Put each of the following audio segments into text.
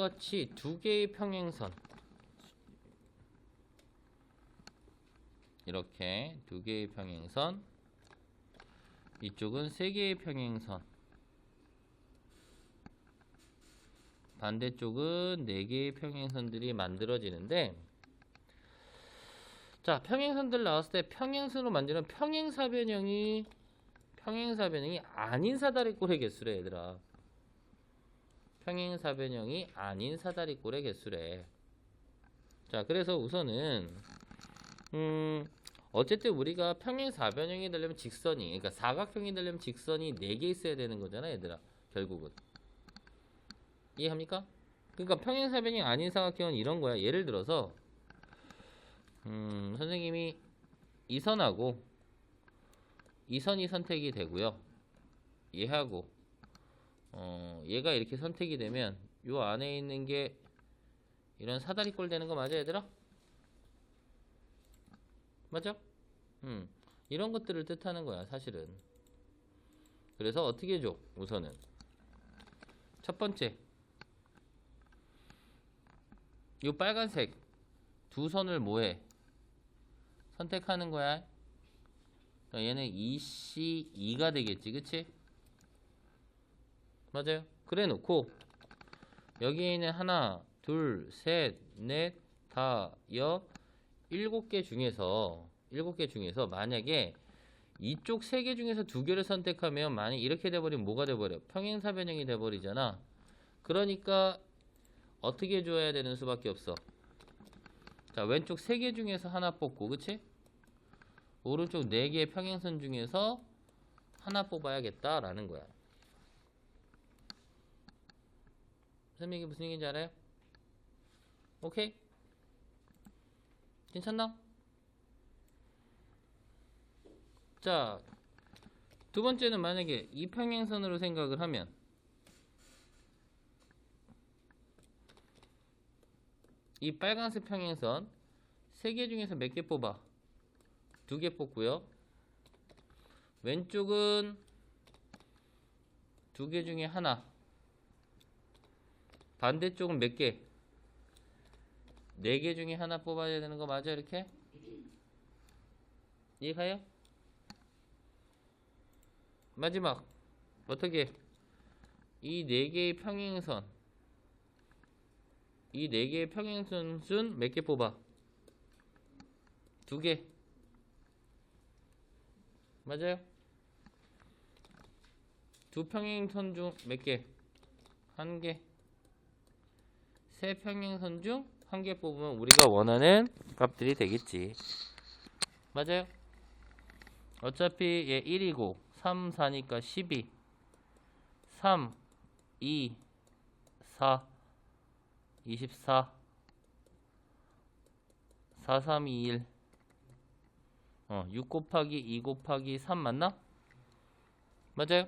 같이 두 개의 평행선. 이렇게 두 개의 평행선. 이쪽은 세 개의 평행선. 반대쪽은 네 개의 평행선들이 만들어지는데 자 평행선들 나왔을 때 평행선으로 만드는 평행사변형이 평행사변형이 아닌 사다리 꼴의 개수래 얘들아 평행사 변형이 아닌 사다리꼴의 개수래. 자 그래서 우선은 음 어쨌든 우리가 평행사 변형이 되려면 직선이 그러니까 사각형이 되려면 직선이 4개 있어야 되는 거잖아 얘들아 결국은. 이해합니까? 그러니까 평행사변이 아닌 사각형은 이런 거야. 예를 들어서 음 선생님이 이 선하고 이 선이 선택이 되고요. 얘하고 어 얘가 이렇게 선택이 되면 요 안에 있는 게 이런 사다리꼴 되는 거 맞아 얘들아? 맞아? 음 이런 것들을 뜻하는 거야 사실은 그래서 어떻게 해줘 우선은 첫 번째 요 빨간색 두 선을 뭐해 선택하는 거야 그러니까 얘는 2C 2가 되겠지 그치? 맞아요. 그래 놓고 여기에 있는 하나 둘셋넷 다여 일곱 개 중에서 일곱 개 중에서 만약에 이쪽 세 개 중에서 두 개를 선택하면 만약 이렇게 돼버리면 뭐가 돼버려 평행사 변형이 돼버리잖아. 그러니까 어떻게 해줘야 되는 수밖에 없어? 자 왼쪽 세 개 중에서 하나 뽑고 그치? 오른쪽 네 개의 평행선 중에서 하나 뽑아야겠다 라는 거야 선생님 이게 무슨 얘기인지 알아요? 오케이? 괜찮나? 자, 두 번째는 만약에 이평행선으로 생각을 하면 이 빨간색 평행선 세 개 중에서 몇 개 뽑아? 두 개 뽑고요. 왼쪽은 두 개 중에 하나. 반대쪽은 몇 개? 네 개 중에 하나 뽑아야 되는 거 맞아 이렇게? 이해가요? 마지막 어떻게 이 네 개의 평행선 이 네 개의 평행선 중몇개 뽑아? 두 개. 맞아요? 두 평행선 중 몇 개? 한 개. 세 평행선 중 한 개 뽑으면 우리가 원하는 값들이 되겠지. 맞아요? 어차피 얘 1이고 3, 4니까 12 3, 2, 4 24 4, 3, 2, 1 어, 6 곱하기 2 곱하기 3 맞나? 맞아요?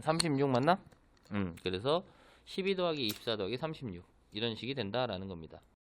36 맞나? 음, 그래서 12 더하기 24 더하기 36 이런 식이 된다라는 겁니다.